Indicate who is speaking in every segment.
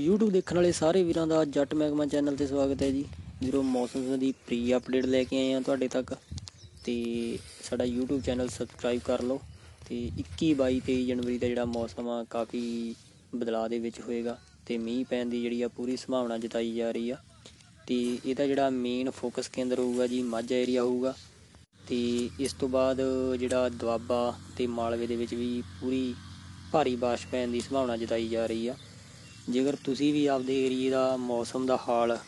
Speaker 1: YouTube ਦੇਖਣ ਵਾਲੇ ਸਾਰੇ ਵੀਰਾਂ ਦਾ ਜੱਟ ਮਹਿਕਮਾ ਚੈਨਲ ਤੇ ਸਵਾਗਤ ਹੈ ਜੀ। ਵੀਰੋ, ਮੌਸਮ ਦੀ ਪ੍ਰੀ ਅਪਡੇਟ ਲੈ ਕੇ ਆਏ ਆ ਤੁਹਾਡੇ ਤੱਕ। ਤੇ ਸਾਡਾ YouTube ਚੈਨਲ ਸਬਸਕ੍ਰਾਈਬ ਕਰ ਲਓ ਤੇ 21 22 23 ਜਨਵਰੀ ਦਾ ਜਿਹੜਾ ਮੌਸਮ ਆ, ਕਾਫੀ ਬਦਲਾਅ ਦੇ ਵਿੱਚ ਹੋਏਗਾ ਤੇ ਮੀਂਹ ਪੈਣ ਦੀ ਜਿਹੜੀ ਆ ਪੂਰੀ ਸੰਭਾਵਨਾ ਜਤਾਈ ਜਾ ਰਹੀ ਆ। ਤੇ ਇਹਦਾ ਜਿਹੜਾ ਮੇਨ ਫੋਕਸ ਕੇਂਦਰ ਹੋਊਗਾ ਜੀ, ਮਾਝਾ ਏਰੀਆ ਹੋਊਗਾ। ਤੇ ਇਸ ਤੋਂ ਬਾਅਦ ਜਿਹੜਾ ਦੁਆਬਾ ਤੇ ਮਾਲਵੇ ਦੇ ਵਿੱਚ ਵੀ ਪੂਰੀ ਭਾਰੀ ਬਾਰਿਸ਼ ਪੈਣ ਦੀ ਸੰਭਾਵਨਾ ਜਤਾਈ ਜਾ ਰਹੀ ਆ। ਜੇਕਰ ਤੁਸੀਂ ਵੀ ਆਪਦੇ ਏਰੀਏ ਦਾ ਮੌਸਮ ਦਾ ਹਾਲ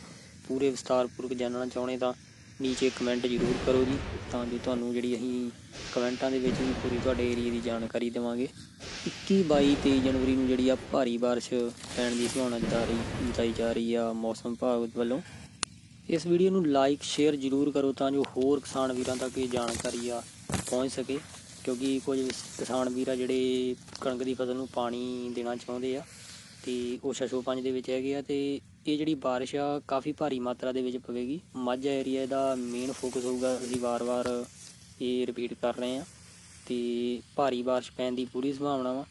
Speaker 1: ਪੂਰੇ ਵਿਸਤਾਰਪੂਰਵਕ ਜਾਣਨਾ ਚਾਹੁੰਦੇ ਤਾਂ ਨੀਚੇ ਕਮੈਂਟ ਜ਼ਰੂਰ ਕਰੋ ਜੀ, ਤਾਂ ਜੋ ਤੁਹਾਨੂੰ ਜਿਹੜੀ ਅਸੀਂ ਕਮੈਂਟਾਂ ਦੇ ਵਿੱਚ ਵੀ ਪੂਰੀ ਤੁਹਾਡੇ ਏਰੀਏ ਦੀ ਜਾਣਕਾਰੀ ਦੇਵਾਂਗੇ। 21 22 23 ਜਨਵਰੀ ਨੂੰ ਜਿਹੜੀ ਆ ਭਾਰੀ ਬਾਰਿਸ਼ ਪੈਣ ਦੀ ਸੰਭਾਵਨਾ ਜਤਾ ਰਹੀ ਜਤਾਈ ਜਾ ਰਹੀ ਆ ਮੌਸਮ ਵਿਭਾਗ ਵੱਲੋਂ। ਇਸ ਵੀਡੀਓ ਨੂੰ ਲਾਈਕ ਸ਼ੇਅਰ ਜ਼ਰੂਰ ਕਰੋ ਤਾਂ ਜੋ ਹੋਰ ਕਿਸਾਨ ਵੀਰਾਂ ਤੱਕ ਇਹ ਜਾਣਕਾਰੀ ਆ ਪਹੁੰਚ ਸਕੇ, ਕਿਉਂਕਿ ਕੁਝ ਕਿਸਾਨ ਵੀਰ ਆ ਜਿਹੜੇ ਕਣਕ ਦੀ ਫਸਲ ਨੂੰ ਪਾਣੀ ਦੇਣਾ ਚਾਹੁੰਦੇ ਆ। ਤੇ ਉਹ ਸ਼ਸ਼ੋ ਪੰਜ ਦੇ ਵਿੱਚ ਹੈਗੇ ਆ ਤੇ ਇਹ ਜਿਹੜੀ ਬਾਰਿਸ਼ ਆ, ਕਾਫੀ ਭਾਰੀ ਮਾਤਰਾ ਦੇ ਵਿੱਚ ਪਵੇਗੀ। ਮਾਝਾ ਏਰੀਆ ਦਾ ਮੇਨ ਫੋਕਸ ਹੋਊਗਾ, ਅਸੀਂ ਵਾਰ-ਵਾਰ ਇਹ ਰਿਪੀਟ ਕਰ ਰਹੇ ਆ। ਤੇ ਭਾਰੀ ਬਾਰਿਸ਼ ਪੈਣ ਦੀ ਪੂਰੀ ਸੰਭਾਵਨਾ ਵਾ।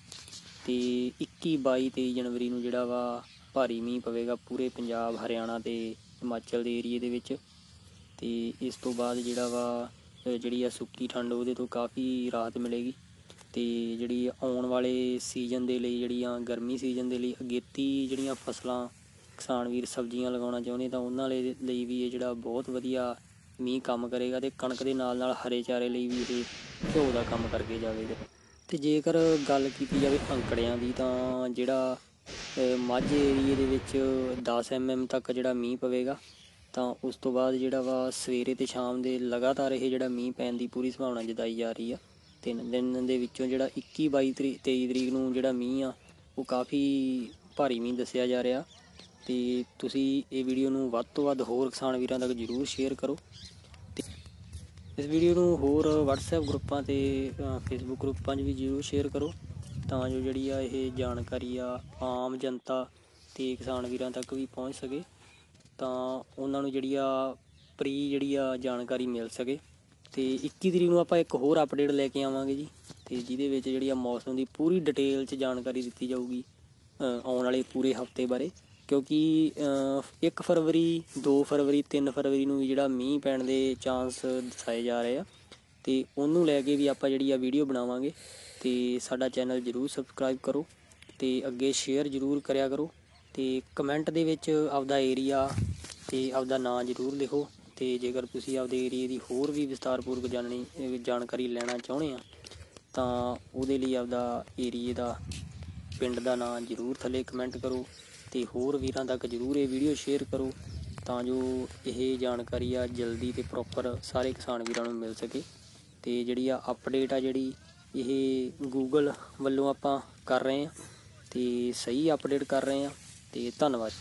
Speaker 1: ਤੇ 21 22 23 ਜਨਵਰੀ ਨੂੰ ਜਿਹੜਾ ਵਾ, ਭਾਰੀ ਮੀਂਹ ਪਵੇਗਾ ਪੂਰੇ ਪੰਜਾਬ, ਹਰਿਆਣਾ ਤੇ ਹਿਮਾਚਲ ਦੇ ਏਰੀਏ ਦੇ ਵਿੱਚ। ਤੇ ਇਸ ਤੋਂ ਬਾਅਦ ਜਿਹੜਾ ਵਾ ਜਿਹੜੀ ਆ ਸੁੱਕੀ ਠੰਡ, ਉਹਦੇ ਤੋਂ ਕਾਫੀ ਰਾਹਤ ਮਿਲੇਗੀ। ਅਤੇ ਜਿਹੜੀ ਆਉਣ ਵਾਲੇ ਸੀਜ਼ਨ ਦੇ ਲਈ ਜਿਹੜੀਆਂ ਗਰਮੀ ਸੀਜ਼ਨ ਦੇ ਲਈ ਅਗੇਤੀ ਜਿਹੜੀਆਂ ਫਸਲਾਂ, ਕਿਸਾਨ ਵੀਰ ਸਬਜ਼ੀਆਂ ਲਗਾਉਣਾ ਚਾਹੁੰਦੇ ਤਾਂ ਉਹਨਾਂ ਲਈ ਲਈ ਵੀ ਇਹ ਜਿਹੜਾ ਬਹੁਤ ਵਧੀਆ ਮੀਂਹ ਕੰਮ ਕਰੇਗਾ ਤੇ ਕਣਕ ਦੇ ਨਾਲ ਨਾਲ ਹਰੇ ਚਾਰੇ ਲਈ ਵੀ ਇਹ ਘਿਓ ਦਾ ਕੰਮ ਕਰਕੇ ਜਾਵੇਗਾ। ਤੇ ਜੇਕਰ ਗੱਲ ਕੀਤੀ ਜਾਵੇ ਅੰਕੜਿਆਂ ਦੀ ਤਾਂ ਜਿਹੜਾ ਮਾਝੇ ਏਰੀਏ ਦੇ ਵਿੱਚ 10 ਐਮਐਮ ਤੱਕ ਜਿਹੜਾ ਮੀਂਹ ਪਵੇਗਾ, ਤਾਂ ਉਸ ਤੋਂ ਬਾਅਦ ਜਿਹੜਾ ਵਾ ਸਵੇਰੇ ਤੇ ਸ਼ਾਮ ਦੇ ਲਗਾਤਾਰ ਇਹ ਜਿਹੜਾ ਮੀਂਹ ਪੈਣ ਦੀ ਪੂਰੀ ਸੰਭਾਵਨਾ ਜਤਾਈ ਜਾ ਰਹੀ ਆ। ਤਿੰਨ ਦਿਨ ਦੇ ਵਿੱਚੋਂ ਜਿਹੜਾ 21 22 ਤਰੀਕ 23 ਤਰੀਕ ਨੂੰ ਜਿਹੜਾ ਮੀਂਹ ਆ, ਉਹ ਕਾਫੀ ਭਾਰੀ ਮੀਂਹ ਦੱਸਿਆ ਜਾ ਰਿਹਾ। ਤੇ ਤੁਸੀਂ ਇਹ ਵੀਡੀਓ ਨੂੰ ਵੱਧ ਤੋਂ ਵੱਧ ਹੋਰ ਕਿਸਾਨ ਵੀਰਾਂ ਤੱਕ ਜਰੂਰ ਸ਼ੇਅਰ ਕਰੋ। ਤੇ ਇਸ ਵੀਡੀਓ ਨੂੰ ਹੋਰ WhatsApp ਗਰੁੱਪਾਂ ਤੇ Facebook ਗਰੁੱਪਾਂ 'ਚ ਵੀ ਜਰੂਰ ਸ਼ੇਅਰ ਕਰੋ। ਤਾਂ ਜੋ ਜਿਹੜੀ ਆ ਇਹ ਜਾਣਕਾਰੀ ਆ ਆਮ ਜਨਤਾ ਤੇ ਕਿਸਾਨ ਵੀਰਾਂ ਤੱਕ ਵੀ ਪਹੁੰਚ ਸਕੇ। ਤਾਂ ਉਹਨਾਂ ਨੂੰ ਜਿਹੜੀ ਆ ਪ੍ਰੀ ਜਿਹੜੀ ਆ ਜਾਣਕਾਰੀ ਮਿਲ ਸਕੇ। ਤੇ 21 ਤਰੀਕ ਨੂੰ ਆਪਾਂ ਇੱਕ ਹੋਰ ਅਪਡੇਟ ਲੈ ਕੇ ਆਵਾਂਗੇ ਜੀ, ਤੇ ਜਿਹਦੇ ਵਿੱਚ ਜਿਹੜੀ ਆ ਮੌਸਮ ਦੀ ਪੂਰੀ ਡਿਟੇਲ 'ਚ ਜਾਣਕਾਰੀ ਦਿੱਤੀ ਜਾਊਗੀ ਆਉਣ ਵਾਲੇ ਪੂਰੇ ਹਫ਼ਤੇ ਬਾਰੇ। ਕਿਉਂਕਿ 1 ਫਰਵਰੀ 2 ਫਰਵਰੀ 3 ਫਰਵਰੀ ਨੂੰ ਵੀ ਜਿਹੜਾ ਮੀਂਹ ਪੈਣ ਦੇ ਚਾਂਸ ਦਿਖਾਏ ਜਾ ਰਹੇ ਆ। ਤੇ ਉਹਨੂੰ ਲੈ ਕੇ ਵੀ ਆਪਾਂ ਜਿਹੜੀ ਆ ਵੀਡੀਓ ਬਣਾਵਾਂਗੇ। ਤੇ ਸਾਡਾ ਚੈਨਲ ਜਰੂਰ ਸਬਸਕ੍ਰਾਈਬ ਕਰੋ ਤੇ ਅੱਗੇ ਸ਼ੇਅਰ ਜਰੂਰ ਕਰਿਆ ਕਰੋ। ਤੇ ਕਮੈਂਟ ਦੇ ਵਿੱਚ ਆਪਦਾ ਏਰੀਆ ਤੇ ਆਪਦਾ ਨਾਂ ਜਰੂਰ ਲਿਖੋ। ਤੇ ਜੇਕਰ ਤੁਸੀਂ ਆਪਦੇ ਏਰੀਏ ਦੀ ਹੋਰ ਵੀ ਵਿਸਤਾਰਪੂਰਵਕ ਜਾਣਨੀ ਜਾਣਕਾਰੀ ਲੈਣਾ ਚਾਹੁੰਦੇ ਆ, ਤਾਂ ਉਹਦੇ ਲਈ ਆਪਦਾ ਏਰੀਏ ਦਾ ਪਿੰਡ ਦਾ ਨਾਂ ਜਰੂਰ ਥੱਲੇ ਕਮੈਂਟ ਕਰੋ ਤੇ ਹੋਰ ਵੀਰਾਂ ਤੱਕ ਜਰੂਰ ਇਹ ਵੀਡੀਓ ਸ਼ੇਅਰ ਕਰੋ ਤਾਂ ਜੋ ਇਹ ਜਾਣਕਾਰੀ ਆ ਜਲਦੀ ਤੇ ਪ੍ਰੋਪਰ ਸਾਰੇ ਕਿਸਾਨ ਵੀਰਾਂ ਨੂੰ ਮਿਲ ਸਕੇ। ਤੇ ਜਿਹੜੀ ਆ ਅਪਡੇਟ ਆ ਜਿਹੜੀ ਇਹ ਗੂਗਲ ਵੱਲੋਂ ਆਪਾਂ ਕਰ ਰਹੇ ਆ, ਤੇ ਸਹੀ ਅਪਡੇਟ ਕਰ ਰਹੇ ਆ, ਤੇ ਧੰਨਵਾਦ।